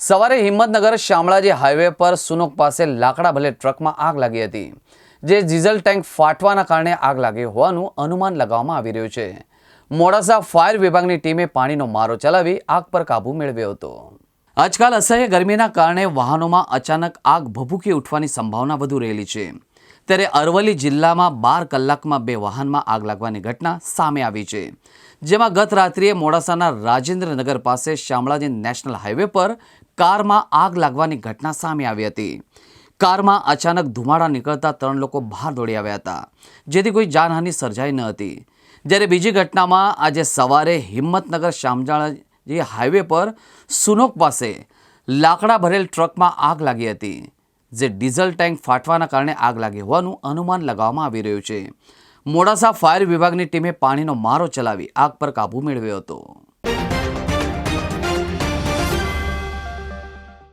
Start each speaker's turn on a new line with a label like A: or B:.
A: સવારે હિંમતનગર શામળાજી હાઈવે પર સુનોક પાસે લાકડા ભલે ટ્રકમાં આગ લાગી હતી, જે ડીઝલ ટેન્ક ફાટવાના કારણે આગ લાગી હોવાનું અનુમાન લગાવવામાં આવી રહ્યું છે. મોડાસા ફાયર વિભાગની ટીમે પાણીનો મારો ચલાવી આગ પર કાબૂ મેળવ્યો હતો. આજકાલ અસહ્ય ગરમીના કારણે વાહનોમાં અચાનક આગ ભભૂકી ઉઠવાની સંભાવના વધુ રહેલી છે. ત્યારે અરવલ્લી જિલ્લામાં બાર કલાકમાં બે વાહનમાં આગ લાગવાની ઘટના સામે આવી છે, જેમાં ગત રાત્રિએ મોડાસાના રાજેન્દ્રનગર પાસે શામળાજી નેશનલ હાઈવે પર કારમાં આગ લાગવાની ઘટના સામે આવી હતી. કારમાં અચાનક ધુમાડા નીકળતા ત્રણ લોકો બહાર દોડી આવ્યા હતા, જેથી કોઈ જાનહાનિ સર્જાઈ ન હતી. જ્યારે બીજી ઘટનામાં આજે સવારે હિંમતનગર શામજાણાજી હાઈવે પર સુનોક પાસે લાકડા ભરેલ ટ્રકમાં આગ લાગી હતી. જે ડીઝલ ટેન્ક ફાટવાના કારણે આગ લાગી હોવાનું અનુમાન લગાવવામાં આવી રહ્યું છે. મોડાસા ફાયર વિભાગની ટીમે પાણીનો મારો ચલાવી આગ પર કાબૂ મેળવ્યો હતો.